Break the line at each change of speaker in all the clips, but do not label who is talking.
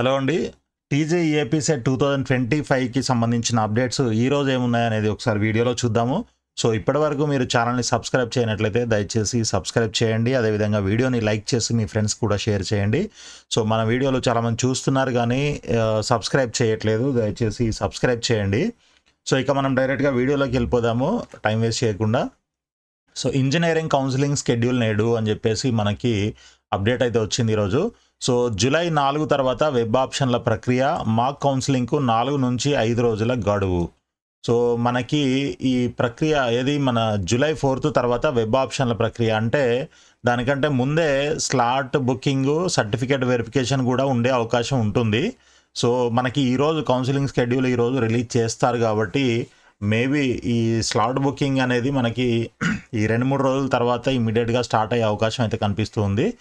Hello అండి. TG AP CET two thousand twenty ఫైవ్కి సంబంధించిన అప్డేట్స్ ఈ రోజు ఏమున్నాయి అనేది ఒకసారి వీడియోలో చూద్దాము. సో ఇప్పటి వరకు మీరు ఛానల్ని సబ్స్క్రైబ్ చేయనట్లయితే దయచేసి సబ్స్క్రైబ్ చేయండి. అదేవిధంగా వీడియోని లైక్ చేసి మీ ఫ్రెండ్స్ కూడా షేర్ చేయండి. సో మన వీడియోలో చాలామంది చూస్తున్నారు కానీ సబ్స్క్రైబ్ చేయట్లేదు. దయచేసి సబ్స్క్రైబ్ చేయండి. సో ఇక మనం డైరెక్ట్గా వీడియోలోకి వెళ్ళిపోదాము. టైం వేస్ట్ చేయకుండా. సో ఇంజనీరింగ్ కౌన్సిలింగ్ స్కెడ్యూల్ నేడు అని చెప్పేసి మనకి అప్డేట్ అయితే వచ్చింది ఈరోజు సో జూలై నాలుగు తర్వాత వెబ్ ఆప్షన్ల ప్రక్రియ మాక్ కౌన్సిలింగ్కు నాలుగు నుంచి ఐదు రోజుల గడువు. సో మనకి ఈ ప్రక్రియ ఏది? మన జూలై ఫోర్త్ తర్వాత వెబ్ ఆప్షన్ల ప్రక్రియ. అంటే దానికంటే ముందే స్లాట్ బుకింగ్ సర్టిఫికేట్ వెరిఫికేషన్ కూడా ఉండే అవకాశం ఉంటుంది. సో మనకి ఈరోజు కౌన్సిలింగ్ స్కెడ్యూల్ ఈరోజు రిలీజ్ చేస్తారు కాబట్టి మేబీ ఈ స్లాట్ బుకింగ్ అనేది మనకి ఈ రెండు మూడు రోజుల తర్వాత ఇమీడియట్గా స్టార్ట్ అయ్యే అవకాశం అయితే కనిపిస్తుంది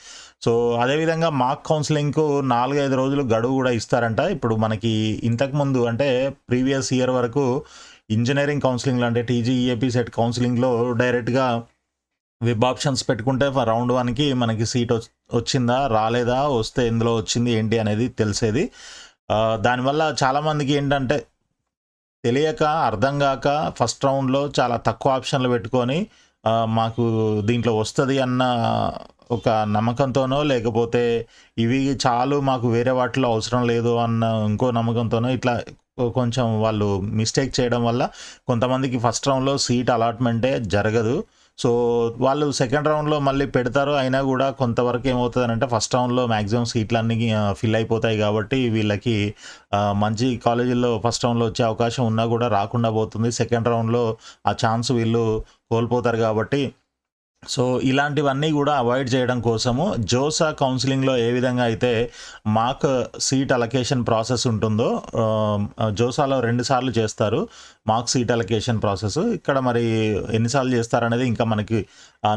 సో అదేవిధంగా మాక్ కౌన్సిలింగ్కు నాలుగైదు రోజులు గడువు కూడా ఇస్తారంట. ఇప్పుడు మనకి ఇంతకుముందు అంటే ప్రీవియస్ ఇయర్ వరకు ఇంజనీరింగ్ కౌన్సిలింగ్లో అంటే టీజీఈఏపీ సెట్ కౌన్సిలింగ్లో డైరెక్ట్గా వెబ్ ఆప్షన్స్ పెట్టుకుంటే రౌండ్ వన్కి మనకి సీట్ వచ్చిందా రాలేదా వస్తే ఎందులో వచ్చింది ఏంటి అనేది తెలిసేది. దానివల్ల చాలామందికి ఏంటంటే తెలియక అర్థం కాక ఫస్ట్ రౌండ్లో చాలా తక్కువ ఆప్షన్లు పెట్టుకొని మాకు దీంట్లో వస్తుంది అన్న ఒక నమ్మకంతోనో లేకపోతే ఇవి చాలు మాకు వేరే వాటిలో అవసరం లేదు అన్న ఇంకో నమ్మకంతోనో ఇట్లా కొంచెం వాళ్ళు మిస్టేక్ చేయడం వల్ల కొంతమందికి ఫస్ట్ రౌండ్లో సీట్ అలాట్మెంటే జరగదు. సో వాళ్ళు సెకండ్ రౌండ్లో మళ్ళీ పెడతారు అయినా కూడా కొంతవరకు ఏమవుతుందంటే ఫస్ట్ రౌండ్లో మ్యాక్సిమం సీట్లన్నీ అన్ని ఫిల్ అయిపోతాయి కాబట్టి వీళ్ళకి మంచి కాలేజీల్లో ఫస్ట్ రౌండ్లో వచ్చే అవకాశం ఉన్నా కూడా రాకుండా పోతుంది. సెకండ్ రౌండ్లో ఆ ఛాన్స్ వీళ్ళు కోల్పోతారు కాబట్టి సో ఇలాంటివన్నీ కూడా అవాయిడ్ చేయడం కోసము జోసా కౌన్సిలింగ్లో ఏ విధంగా అయితే మాక్ సీట్ అలకేషన్ ప్రాసెస్ ఉంటుందో జోసాలో రెండుసార్లు చేస్తారు మాక్ సీట్ అలకేషన్ ప్రాసెస్. ఇక్కడ మరి ఎన్నిసార్లు చేస్తారనేది ఇంకా మనకి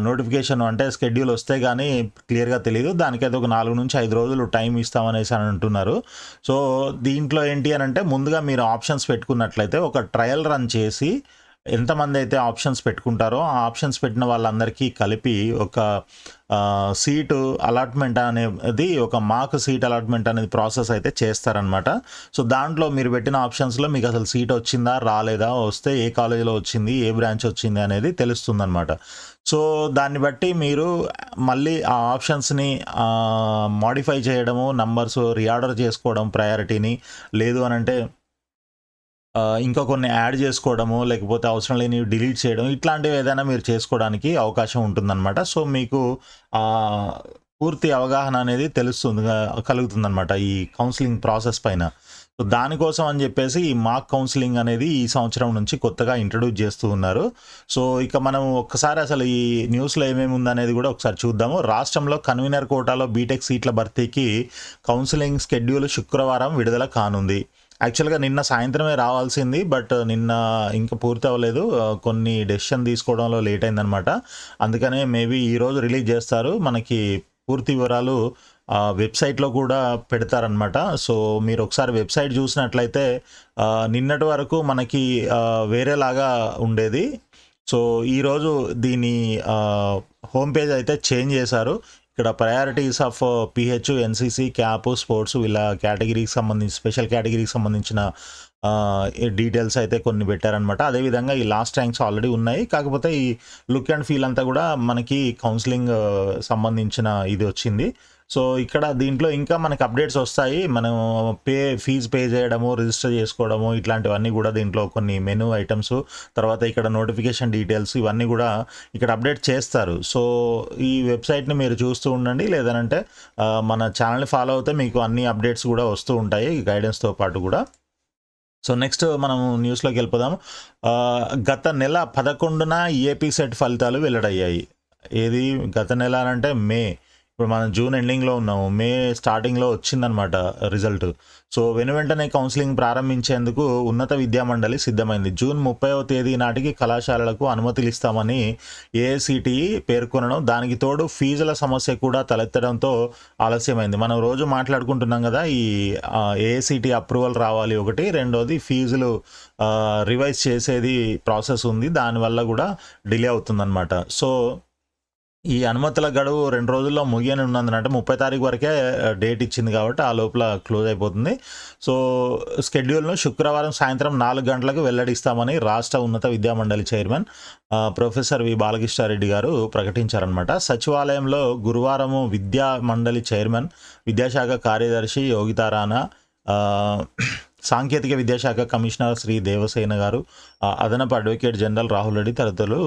నోటిఫికేషన్ అంటే స్కెడ్యూల్ వస్తే కానీ క్లియర్గా తెలియదు దానికైతే ఒక నాలుగు నుంచి ఐదు రోజులు టైం ఇస్తామనేసి అని అంటున్నారు. సో దీంట్లో ఏంటి అని అంటే ముందుగా మీరు ఆప్షన్స్ పెట్టుకున్నట్లయితే ఒక ట్రయల్ రన్ చేసి ఎంతమంది అయితే ఆప్షన్స్ పెట్టుకుంటారో ఆ ఆప్షన్స్ పెట్టిన వాళ్ళందరికీ కలిపి ఒక సీటు అలాట్మెంట్ అనేది ఒక మాకు సీట్ అలాట్మెంట్ అనేది ప్రాసెస్ అయితే చేస్తారనమాట సో దాంట్లో మీరు పెట్టిన ఆప్షన్స్లో మీకు అసలు సీట్ వచ్చిందా రాలేదా వస్తే ఏ కాలేజీలో వచ్చింది ఏ బ్రాంచ్ వచ్చింది అనేది తెలుస్తుందన్నమాట. సో దాన్ని బట్టి మీరు మళ్ళీ ఆ ఆప్షన్స్ని మాడిఫై చేయడము నంబర్స్ రీఆర్డర్ చేసుకోవడం ప్రయారిటీని లేదు అని అంటే ఇంకా కొన్ని యాడ్ చేసుకోవడము లేకపోతే అవసరం లేని డిలీట్ చేయడం ఇట్లాంటివి ఏదైనా మీరు చేసుకోవడానికి అవకాశం ఉంటుందన్నమాట. సో మీకు పూర్తి అవగాహన అనేది తెలుస్తుంది కలుగుతుందన్నమాట ఈ కౌన్సిలింగ్ ప్రాసెస్ పైన. సో దానికోసం అని చెప్పేసి ఈ మాక్ కౌన్సిలింగ్ అనేది ఈ సంవత్సరం నుంచి కొత్తగా ఇంట్రడ్యూస్ చేస్తూ ఉన్నారు. సో ఇక మనం ఒక్కసారి అసలు ఈ న్యూస్లో ఏమేమి ఉందనేది కూడా ఒకసారి చూద్దాము. రాష్ట్రంలో కన్వీనర్ కోటాలో బీటెక్ సీట్ల భర్తీకి కౌన్సిలింగ్ స్కెడ్యూల్ శుక్రవారం విడుదల కానుంది. యాక్చువల్గా నిన్న సాయంత్రమే రావాల్సింది బట్ నిన్న ఇంకా పూర్తి అవ్వలేదు. కొన్ని డెసిషన్ తీసుకోవడంలో లేట్ అయిందనమాట అందుకనే మేబీ ఈరోజు రిలీజ్ చేస్తారు. మనకి పూర్తి వివరాలు వెబ్సైట్లో కూడా పెడతారనమాట సో మీరు ఒకసారి వెబ్సైట్ చూసినట్లయితే నిన్నటి వరకు మనకి వేరేలాగా ఉండేది. సో ఈరోజు దీని హోమ్ పేజ్ అయితే చేంజ్ చేశారు. ఇక్కడ priorities of PH NCC CAP sports వీళ్ళ కేటగిరీకి సంబంధించి స్పెషల్ కేటగిరీకి సంబంధించిన డీటెయిల్స్ అయితే కొన్ని పెట్టారనమాట అదేవిధంగా ఈ లాస్ట్ ర్యాంక్స్ ఆల్రెడీ ఉన్నాయి. కాకపోతే ఈ లుక్ అండ్ ఫీల్ అంతా కూడా మనకి కౌన్సిలింగ్ సంబంధించిన ఇది వచ్చింది. సో ఇక్కడ దీంట్లో ఇంకా మనకి అప్డేట్స్ వస్తాయి. మనం పే ఫీజు పే చేయడము రిజిస్టర్ చేసుకోవడము ఇట్లాంటివన్నీ కూడా దీంట్లో కొన్ని మెనూ ఐటమ్స్ తర్వాత ఇక్కడ నోటిఫికేషన్ డీటెయిల్స్ ఇవన్నీ కూడా ఇక్కడ అప్డేట్ చేస్తారు. సో ఈ వెబ్సైట్ని మీరు చూస్తూ ఉండండి. లేదనంటే మన ఛానల్ని ఫాలో అవుతే మీకు అన్ని అప్డేట్స్ కూడా వస్తూ ఉంటాయి. గైడెన్స్తో పాటు కూడా. సో నెక్స్ట్ మనం న్యూస్లోకి వెళ్ళిపోదాం గత నెల పదకొండున ఏపీ సెట్ ఫలితాలు వెల్లడయ్యాయి. ఏది? గత నెల అని అంటే మే. ఇప్పుడు మనం జూన్ ఎండింగ్లో ఉన్నాము. మే స్టార్టింగ్లో వచ్చిందనమాట రిజల్ట్. సో వెను వెంటనే కౌన్సిలింగ్ ప్రారంభించేందుకు ఉన్నత విద్యామండలి సిద్ధమైంది. జూన్ ముప్పైవ తేదీ నాటికి కళాశాలలకు అనుమతులు ఇస్తామని ఏఐసిటిఈ పేర్కొనడం దానికి తోడు ఫీజుల సమస్య కూడా తలెత్తడంతో ఆలస్యమైంది. మనం రోజు మాట్లాడుకుంటున్నాం కదా ఈ ఏఐసిటి అప్రూవల్ రావాలి ఒకటి రెండోది ఫీజులు రివైజ్ చేసేది ప్రాసెస్ ఉంది దానివల్ల కూడా డిలే అవుతుందన్నమాట. సో ఈ అనుమతుల గడువు రెండు రోజుల్లో ముగియని ఉన్నందున అంటే ముప్పై తారీఖు వరకే డేట్ ఇచ్చింది కాబట్టి ఆ లోపల క్లోజ్ అయిపోతుంది. సో స్కెడ్యూల్ను శుక్రవారం సాయంత్రం నాలుగు గంటలకు వెల్లడిస్తామని రాష్ట్ర ఉన్నత విద్యామండలి చైర్మన్ ప్రొఫెసర్ వి బాలకృష్ణారెడ్డి గారు ప్రకటించారనమాట సచివాలయంలో గురువారము విద్యా మండలి చైర్మన్ విద్యాశాఖ కార్యదర్శి యోగితారానా సాంకేతిక విద్యాశాఖ కమిషనర్ శ్రీ దేవసేన గారు అదనపు అడ్వకేట్ జనరల్ రాహుల్ రెడ్డి తదితరులు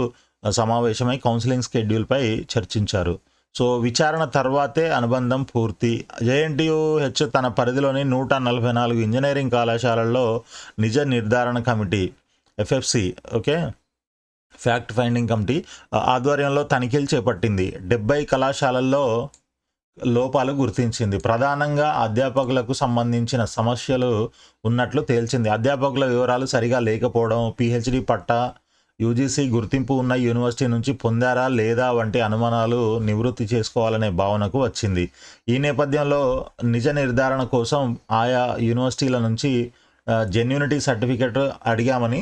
సమావేశమై కౌన్సిలింగ్ షెడ్యూల్పై చర్చించారు. సో విచారణ తర్వాతే అనుబంధం పూర్తి. జేఎన్టీయుహెచ్ తన పరిధిలోని నూట నలభై నాలుగు ఇంజనీరింగ్ కళాశాలల్లో నిజ నిర్ధారణ committee FFC okay? Fact finding committee ఆధ్వర్యంలో తనిఖీలు చేపట్టింది. డెబ్బై కళాశాలల్లో లోపాలు గుర్తించింది. ప్రధానంగా అధ్యాపకులకు సంబంధించిన సమస్యలు ఉన్నట్లు తేల్చింది. అధ్యాపకుల వివరాలు సరిగా లేకపోవడం పిహెచ్డి పట్టా యూజీసీ గుర్తింపు ఉన్న యూనివర్సిటీ నుంచి పొందారా లేదా వంటి అనుమానాలు నివృత్తి చేసుకోవాలనే భావనకు వచ్చింది. ఈ నేపథ్యంలో నిజ నిర్ధారణ కోసం ఆయా యూనివర్సిటీల నుంచి జెన్యూనిటీ సర్టిఫికెట్ అడిగామని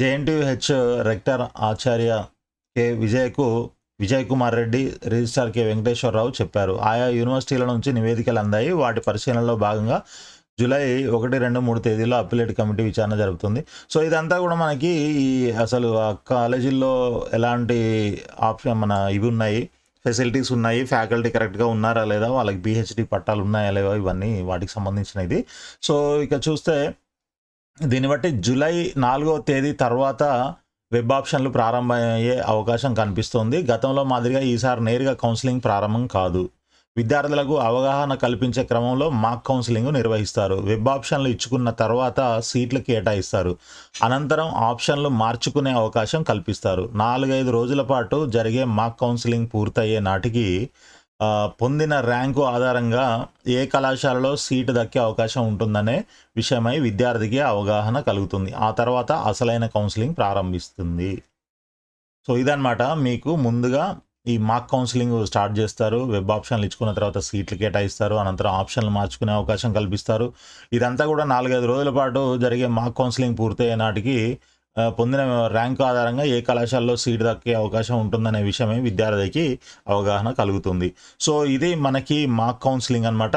జేఎన్టీహెచ్ రెక్టర్ ఆచార్య కె విజయ్కు విజయ్ కుమార్ రెడ్డి రిజిస్ట్రార్ కె వెంకటేశ్వరరావు చెప్పారు. ఆయా యూనివర్సిటీల నుంచి నివేదికలు అందాయి వాటి పరిశీలనలో భాగంగా జూలై ఒకటి రెండు మూడు తేదీలో అప్పిలేట్ కమిటీ విచారణ జరుగుతుంది సో ఇదంతా కూడా మనకి ఈ అసలు ఆ కాలేజీల్లో ఎలాంటి ఆప్షన్ మన ఇవి ఉన్నాయి ఫెసిలిటీస్ ఉన్నాయి ఫ్యాకల్టీ కరెక్ట్గా ఉన్నారా లేదా వాళ్ళకి పిహెచ్డి పట్టాలు ఉన్నాయా లేవా ఇవన్నీ వాటికి సంబంధించినది సో ఇక చూస్తే దీన్ని బట్టి జూలై నాలుగో తేదీ తర్వాత వెబ్ ఆప్షన్లు ప్రారంభమయ్యే అవకాశం కనిపిస్తోంది. గతంలో మాదిరిగా ఈసారి నేరుగా కౌన్సిలింగ్ ప్రారంభం కాదు. విద్యార్థులకు అవగాహన కల్పించే క్రమంలో మాక్ కౌన్సిలింగ్ నిర్వహిస్తారు. వెబ్ ఆప్షన్లు ఇచ్చుకున్న తర్వాత సీట్లు కేటాయిస్తారు. అనంతరం ఆప్షన్లు మార్చుకునే అవకాశం కల్పిస్తారు. నాలుగైదు రోజుల పాటు జరిగే మాక్ కౌన్సిలింగ్ పూర్తయ్యే నాటికి పొందిన ర్యాంకు ఆధారంగా ఏ కళాశాలలో సీటు దక్కే అవకాశం ఉంటుందనే విషయమై విద్యార్థికి అవగాహన కలుగుతుంది. ఆ తర్వాత అసలైన కౌన్సిలింగ్ ప్రారంభిస్తుంది. సో ఇదన్నమాట. మీకు ముందుగా ఈ మాక్ కౌన్సిలింగ్ స్టార్ట్ చేస్తారు. వెబ్ ఆప్షన్లు ఇచ్చుకున్న తర్వాత సీట్లు కేటాయిస్తారు. అనంతరం ఆప్షన్లు మార్చుకునే అవకాశం కల్పిస్తారు. ఇదంతా కూడా నాలుగైదు రోజుల పాటు జరిగే మాక్ కౌన్సిలింగ్ పూర్తయ్యే నాటికి పొందిన ర్యాంకు ఆధారంగా ఏ కళాశాలలో సీట్ దక్కే అవకాశం ఉంటుందనే విషయమే విద్యార్థికి అవగాహన కలుగుతుంది. సో ఇది మనకి మాక్ కౌన్సిలింగ్ అనమాట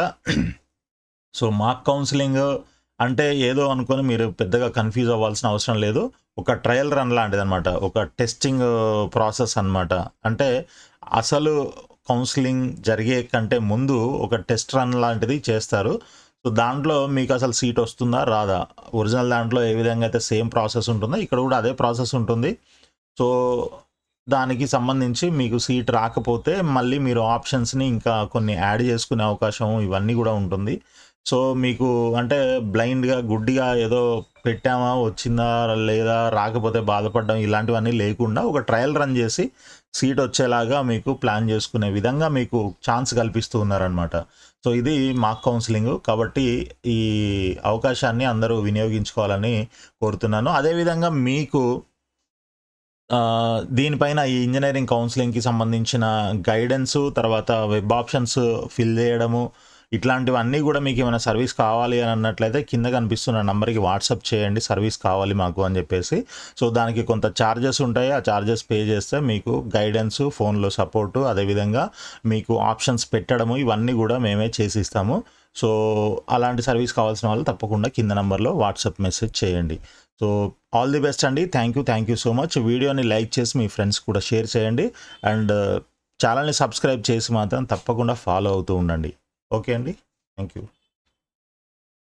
సో మాక్ కౌన్సిలింగ్ అంటే ఏదో అనుకొని మీరు పెద్దగా కన్ఫ్యూజ్ అవ్వాల్సిన అవసరం లేదు. ఒక ట్రయల్ రన్ లాంటిది అనమాట ఒక టెస్టింగ్ ప్రాసెస్ uh, అన్నమాట. అంటే అసలు కౌన్సిలింగ్ జరిగే కంటే ముందు ఒక టెస్ట్ రన్ లాంటిది చేస్తారు. సో దాంట్లో మీకు అసలు సీట్ వస్తుందా? రాదా. ఒరిజినల్ దాంట్లో ఏ విధంగా అయితే సేమ్ ప్రాసెస్ ఉంటుందో ఇక్కడ కూడా అదే ప్రాసెస్ ఉంటుంది. సో దానికి సంబంధించి మీకు సీట్ రాకపోతే మళ్ళీ మీరు ఆప్షన్స్ని ఇంకా కొన్ని యాడ్ చేసుకునే అవకాశం ఇవన్నీ కూడా ఉంటుంది. సో మీకు అంటే బ్లైండ్గా గుడ్డిగా ఏదో పెట్టామా వచ్చిందా లేదా రాకపోతే బాధపడడం ఇలాంటివన్నీ లేకుండా ఒక ట్రయల్ రన్ చేసి సీట్ వచ్చేలాగా మీకు ప్లాన్ చేసుకునే విధంగా మీకు ఛాన్స్ కల్పిస్తూ ఉన్నారనమాట సో ఇది మాక్ కౌన్సిలింగ్ కాబట్టి ఈ అవకాశాన్ని అందరూ వినియోగించుకోవాలని కోరుతున్నాను. అదేవిధంగా మీకు దీనిపైన ఈ ఇంజనీరింగ్ కౌన్సిలింగ్కి సంబంధించిన గైడెన్సు తర్వాత వెబ్ ఆప్షన్స్ ఫిల్ చేయడము ఇట్లాంటివన్నీ కూడా మీకు ఏమైనా సర్వీస్ కావాలి అని అన్నట్లయితే కింద కనిపిస్తున్న నెంబర్కి వాట్సాప్ చేయండి సర్వీస్ కావాలి మాకు అని చెప్పేసి. సో దానికి కొంత ఛార్జెస్ ఉంటాయి. ఆ ఛార్జెస్ పే చేస్తే మీకు గైడెన్స్ ఫోన్లో సపోర్టు అదేవిధంగా మీకు ఆప్షన్స్ పెట్టడము ఇవన్నీ కూడా మేమే చేసి ఇస్తాము సో అలాంటి సర్వీస్ కావాల్సిన వాళ్ళు తప్పకుండా కింద నెంబర్లో వాట్సాప్ మెసేజ్ చేయండి. సో ఆల్ ది బెస్ట్ అండి. Thank you thank you so much. వీడియోని లైక్ చేసి మీ ఫ్రెండ్స్ కూడా షేర్ చేయండి. అండ్ ఛానల్ని సబ్స్క్రైబ్ చేసి మాత్రం తప్పకుండా ఫాలో అవుతూ ఉండండి. ఓకే అండి థ్యాంక్ యూ